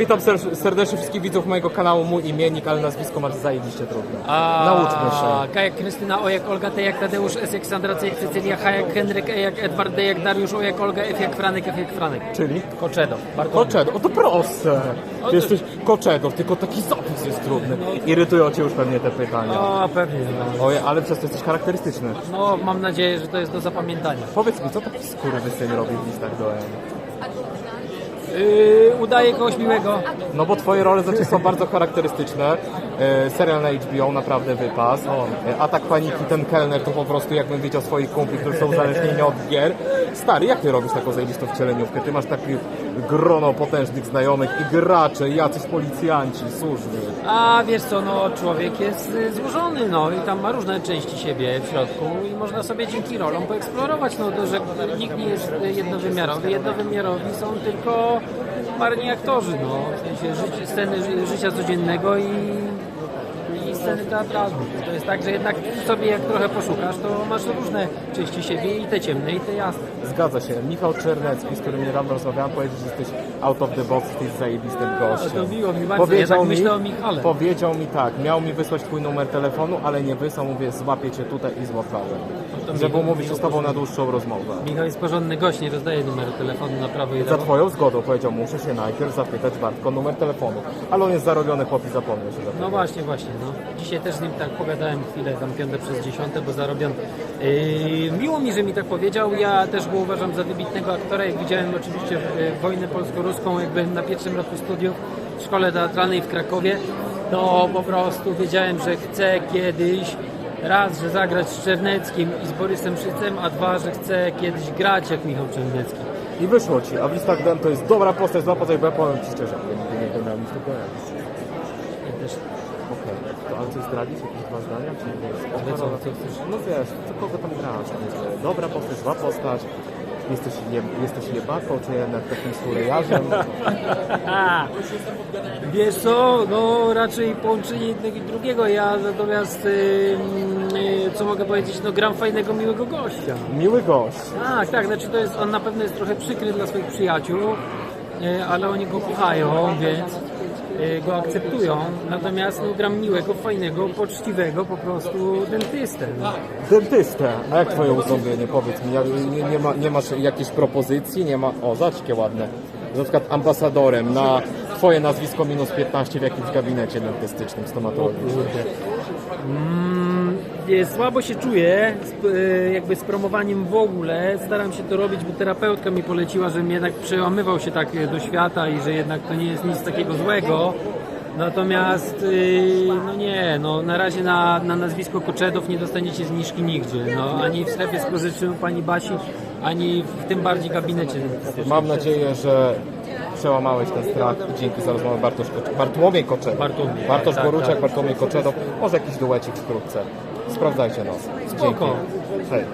Witam ser- serdecznie wszystkich widzów mojego kanału, mój imiennik, ale nazwisko masz zajebiście trudne. A, Nauczmy się. K jak Krystyna, O jak Olga, T jak Tadeusz, S jak Sandra, C jak Cecylia, H jak Henryk, E jak Edward, D jak Dariusz, O jak Olga, F jak Franek, F jak Franek. Czyli? Koczedo. Koczedo, o to proste. Ty to- jesteś Koczedo, tylko taki zapis jest trudny. Irytują cię już pewnie te pytania. O, pewnie. No. Oje, ale przez to jesteś charakterystyczny. no, mam nadzieję, że to jest do zapamiętania. Powiedz mi, co taki skurwysyn robi w listach do M? Yy, udaję kogoś miłego. No bo twoje role znaczy są bardzo charakterystyczne. E, serial na HBO naprawdę wypas. E, atak paniki, ten kelner to po prostu jakbym widział swoich kumpli, którzy są uzależnieni od gier. Stary, jak ty robisz taką zajebistą wcieleniówkę? Ty masz takie grono potężnych znajomych i gracze, jacyś policjanci, służby. A wiesz co, no człowiek jest y, złożony, no i tam ma różne części siebie w środku i można sobie dzięki rolom poeksplorować, no to, że nikt nie jest y, jednowymiarowy, jednowymiarowi są tylko marni aktorzy, no. W sensie życie, sceny ży- życia codziennego i sceny teatralne. To jest tak, że jednak sobie jak trochę poszukasz, to masz różne części siebie i te ciemne i te jasne. Zgadza się. Michał Czernecki, z którym niedawno rozmawiałem, powiedział, że jesteś out of the box, jesteś zajebistym gościem. to miło mi bardzo. Ja tak myślę o Michale. Powiedział mi tak, miał mi wysłać twój numer telefonu, ale nie wysłał, mówię, złapię cię tutaj i złapałem. Żeby miło- umówić się z tobą na dłuższą rozmowę. Michał jest porządny gość, nie rozdaje numeru telefonu na prawo i Za lewo. twoją zgodą powiedział, muszę się najpierw zapytać Bartko numer telefonu. Ale on jest zarobiony chłop i zapomniał się zapytać. No właśnie, właśnie. No. Dzisiaj też z nim tak pogadałem chwilę, tam piąte przez dziesiąte, bo zarobion. Yy, miło mi, że mi tak powiedział. Ja też go uważam za wybitnego aktora. Jak widziałem oczywiście yy, wojnę polsko-ruską, jak byłem na pierwszym roku studiów w szkole teatralnej w Krakowie, to po prostu wiedziałem, że chcę kiedyś raz, że zagrać z Czerneckim i z Borysem Szycem, a dwa, że chcę kiedyś grać jak Michał Czernecki. I wyszło ci, a w Dan to jest dobra postać, zła postać, bo ja powiem ci szczerze, nie będę miał nic do też Okej, to ale coś zdradzić? Jakieś dwa zdania? Czy nie jest? Ale co, co chcesz? No wiesz, co kogo tam grasz? Dobra postać, zła postać, jesteś, je, jesteś jebaką, czy jednak takim surejarzem? Wiesz co, no raczej połączenie jednego i drugiego. Ja natomiast, y, y, co mogę powiedzieć, no gram fajnego, miłego gościa. Miły gość. Tak, tak, znaczy to jest, on na pewno jest trochę przykry dla swoich przyjaciół, y, ale oni go kochają, więc go akceptują. Natomiast no, gram miłego, fajnego, poczciwego po prostu dentystę. No. Dentystę. A jak twoje uzębienie? Powiedz mi, jak- nie, nie, ma, nie masz jakiejś propozycji? Nie ma... O, zobacz, jakie ładne. Na przykład ambasadorem na twoje nazwisko minus 15 w jakimś gabinecie dentystycznym, stomatologicznym. Mm, Słabo się czuję z, e, jakby z promowaniem w ogóle. Staram się to robić, bo terapeutka mi poleciła, żebym jednak przełamywał się tak e, do świata i że jednak to nie jest nic takiego złego. Natomiast e, no nie, no na razie na, na nazwisko Koczedow nie dostaniecie zniżki nigdzie. No, ani w sklepie spożywczym u pani Basi, ani w tym bardziej gabinecie. Mam nadzieję, że przełamałeś ten strach i dzięki za rozmowę Bartosz Bartłomiej Koczedow. Bartłomiej, Bartosz tak, Boruciak, tak. Bartłomiej Koczedow. Może jakiś duecik wkrótce. Sprawdzajcie no. nas. Dzięki. Hej.